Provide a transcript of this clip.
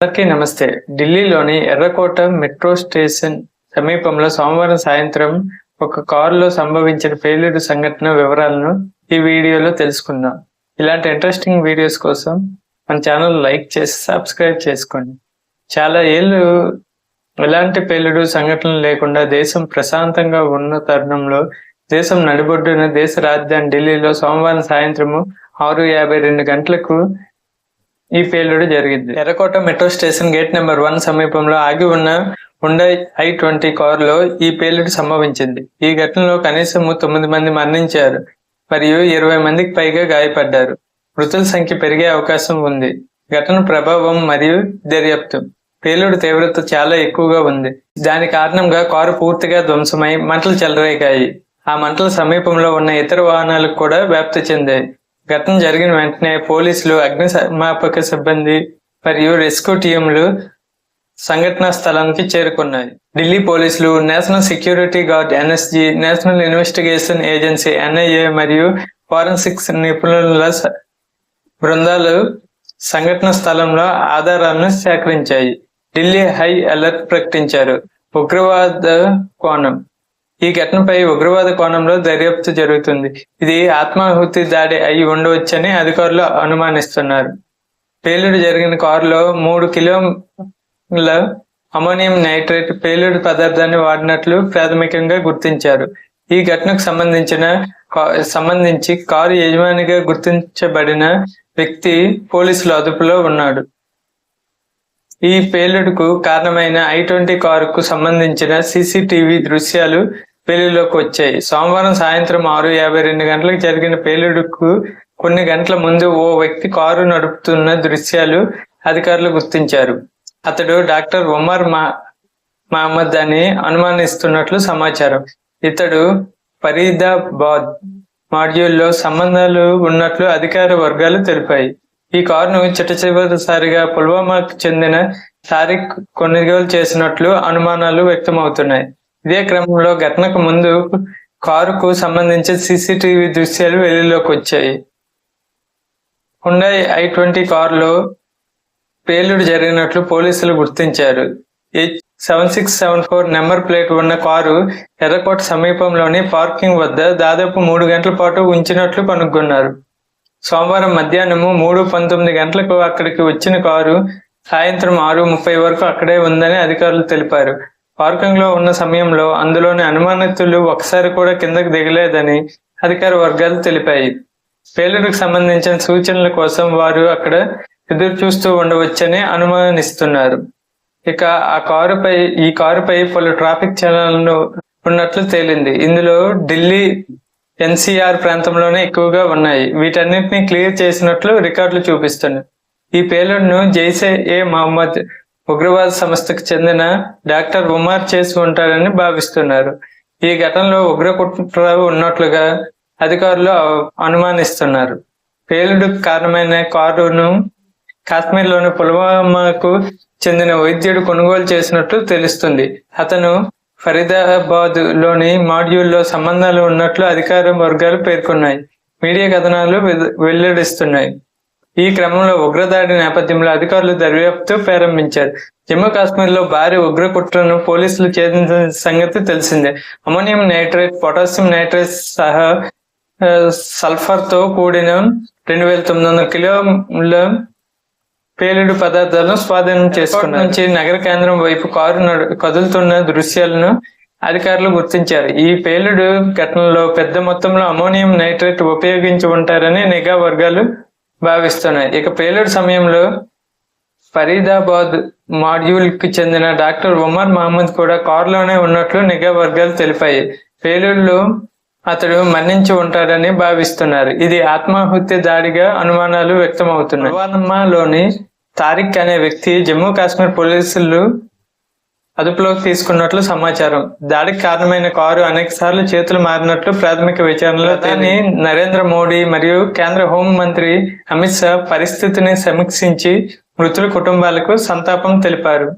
అందరికీ నమస్తే. ఢిల్లీలోని ఎర్రకోట మెట్రో స్టేషన్ సమీపంలో సోమవారం సాయంత్రం ఒక కారులో సంభవించిన పేలుడు సంఘటన వివరాలను ఈ వీడియోలో తెలుసుకుందాం. ఇలాంటి ఇంట్రెస్టింగ్ వీడియోస్ కోసం మన ఛానల్ లైక్ చేసి సబ్స్క్రైబ్ చేసుకోండి. చాలా ఏళ్ళు ఎలాంటి పేలుడు సంఘటనలు లేకుండా దేశం ప్రశాంతంగా ఉన్న తరుణంలో దేశం నడిబొడ్డున దేశ రాజధాని ఢిల్లీలో సోమవారం సాయంత్రము ఆరు యాభై రెండు గంటలకు ఈ పేలుడు జరిగింది ఎర్రకోట metro station gate number one సమీపంలో ఆగి ఉన్న హుండై ఐ ట్వంటీ కారులో ఈ పేలుడు సంభవించింది. ఈ ఘటనలో కనీసం తొమ్మిది మంది మరణించారు. మరియు ఇరవై మందికి పైగా గాయపడ్డారు. మృతుల సంఖ్య పెరిగే అవకాశం ఉంది. ఘటన ప్రభావం మరియు దర్యాప్తు. పేలుడు తీవ్రత చాలా ఎక్కువగా ఉంది. దాని కారణంగా కారు పూర్తిగా ధ్వంసమై మంటలు చెలరేగాయి. ఆ మంటల సమీపంలో ఉన్న ఇతర వాహనాలకు కూడా వ్యాప్తి చెందాయి. ఘటన జరిగిన వెంటనే పోలీసులు అగ్నిమాపక సిబ్బంది మరియు రెస్క్యూ టీంలు సంఘటనా స్థలానికి చేరుకున్నాయి. ఢిల్లీ పోలీసులు national security guard NSG national investigation agency NIA మరియు ఫారెన్సిక్స్ నిపుణుల బృందాలు సంఘటన స్థలంలో ఆధారాలను సేకరించాయి. ఢిల్లీ హై అలర్ట్ ప్రకటించారు. ఉగ్రవాద కోణం ఈ ఘటనపై ఉగ్రవాద కోణంలో దర్యాప్తు జరుగుతుంది. ఇది ఆత్మాహుతి దాడి అయి ఉండవచ్చని అధికారులు అనుమానిస్తున్నారు. పేలుడు జరిగిన కారులో మూడు కిలోల అమోనియం నైట్రేట్ పేలుడు పదార్థాన్ని వాడినట్లు ప్రాథమికంగా గుర్తించారు. ఈ ఘటనకు సంబంధించిన సంబంధించి కారు యజమానిగా గుర్తించబడిన వ్యక్తి పోలీసుల అదుపులో ఉన్నాడు. ఈ పేలుడుకు కారణమైన ఐ ట్వంటీ కారుకు సంబంధించిన సీసీటీవీ దృశ్యాలు వెలుగులోకి వచ్చాయి. సోమవారం సాయంత్రం ఆరు యాభై రెండు గంటలకు జరిగిన పేలుడుకు కొన్ని గంటల ముందు ఓ వ్యక్తి కారు నడుపుతున్న దృశ్యాలు అధికారులు గుర్తించారు. అతడు డాక్టర్ ఉమర్ మా మహమ్మద్ అని అనుమానిస్తున్నట్లు సమాచారం. ఇతడు ఫరీదాబాద్ మాడ్యూల్లో సంబంధాలు ఉన్నట్లు అధికార వర్గాలు తెలిపాయి. ఈ కారును చిట్ట చివరిసారిగా పుల్వామాకు చెందిన తారిక్ కొనుగోలు చేసినట్లు అనుమానాలు వ్యక్తమవుతున్నాయి. ఇదే క్రమంలో ఘటనకు ముందు కారుకు సంబంధించిన సీసీటీవీ దృశ్యాలు వెలుగులోకి వచ్చాయి. హుండై ఐ ట్వంటీ కారులో పేలుడు జరిగినట్లు పోలీసులు గుర్తించారు. H seven six seven four number plate ఉన్న కారు ఎర్రకోట సమీపంలోని పార్కింగ్ వద్ద దాదాపు మూడు గంటల పాటు ఉంచినట్లు కనుగొన్నారు. సోమవారం మధ్యాహ్నము మూడు పంతొమ్మిది గంటలకు అక్కడికి వచ్చిన కారు సాయంత్రం ఆరు ముప్పై వరకు అక్కడే ఉందని అధికారులు తెలిపారు. పార్కింగ్లో ఉన్న సమయంలో అందులోని అనుమానితులు ఒకసారి కూడా కిందకు దిగలేదని అధికార వర్గాలు తెలిపాయి. పేలుడుకు సంబంధించిన సూచనల కోసం వారు అక్కడ ఎదురు చూస్తూ ఉండవచ్చని అనుమానిస్తున్నారు. ఇక ఆ కారుపై ఈ కారుపై పలు ట్రాఫిక్ చలనాలు ఉన్నట్లు తేలింది. ఇందులో ఢిల్లీ ఎన్సీఆర్ ప్రాంతంలోనే ఎక్కువగా ఉన్నాయి. వీటన్నిటిని క్లియర్ చేసినట్లు రికార్డులు చూపిస్తున్నాయి. ఈ పేలుడును జైసే ఏ మహమ్మద్ ఉగ్రవాద సంస్థకు చెందిన డాక్టర్ ఉమార్ చేసి ఉంటారని భావిస్తున్నారు. ఈ ఘటనలో ఉగ్ర కుట్ర ఉన్నట్లుగా అధికారులు అనుమానిస్తున్నారు. పేలుడుకు కారణమైన కారును కాశ్మీర్లోని పుల్వామాకు చెందిన వైద్యుడు కొనుగోలు చేసినట్లు తెలుస్తుంది. అతను ఫరీదాబాద్లోని మాడ్యూల్లో సంబంధాలు ఉన్నట్లు అధికార వర్గాలు పేర్కొన్నాయి. మీడియా కథనాలు వెల్లడిస్తున్నాయి. ఈ క్రమంలో ఉగ్రదాడి నేపథ్యంలో అధికారులు దర్యాప్తు ప్రారంభించారు. జమ్మూ కాశ్మీర్లో భారీ ఉగ్ర కుట్రను పోలీసులు ఛేదించిన సంగతి తెలిసిందే. అమోనియం నైట్రేట్ పొటాషియం నైట్రేట్ సహా సల్ఫర్తో సల్ఫర్తో కూడిన రెండు వేల తొమ్మిది వందల కిలోల పేలుడు పదార్థాలను స్వాధీనం చేసుకున్నారు. నుంచి నగర కేంద్రం వైపు కారు కదులుతున్న దృశ్యాలను అధికారులు గుర్తించారు. ఈ పేలుడు ఘటనలో పెద్ద మొత్తంలో అమోనియం నైట్రేట్ ఉపయోగించి ఉంటారని నిఘా వర్గాలు భావిస్తున్నాయి. ఇక పేలుడు సమయంలో ఫరీదాబాద్ మాడ్యూల్కి చెందిన డాక్టర్ ఉమర్ మహమ్మద్ కూడా కారులోనే ఉన్నట్లు నిఘా వర్గాలు తెలిపాయి. పేలుడులో అతడు మరణించి ఉంటాడని భావిస్తున్నారు. ఇది ఆత్మాహుతి దాడిగా అనుమానాలు వ్యక్తమవుతున్నాయి. పుల్వామాలోని తారిక్ అనే వ్యక్తి జమ్మూ కాశ్మీర్ పోలీసులు అదుపులోకి తీసుకున్నట్లు సమాచారం. దాడికి కారణమైన కారు అనేక సార్లు చేతులు మారినట్లు ప్రాథమిక విచారణలో ప్రధాని నరేంద్ర మోడీ మరియు కేంద్ర హోం మంత్రి అమిత్ షా పరిస్థితిని సమీక్షించి మృతుల కుటుంబాలకు సంతాపం తెలిపారు.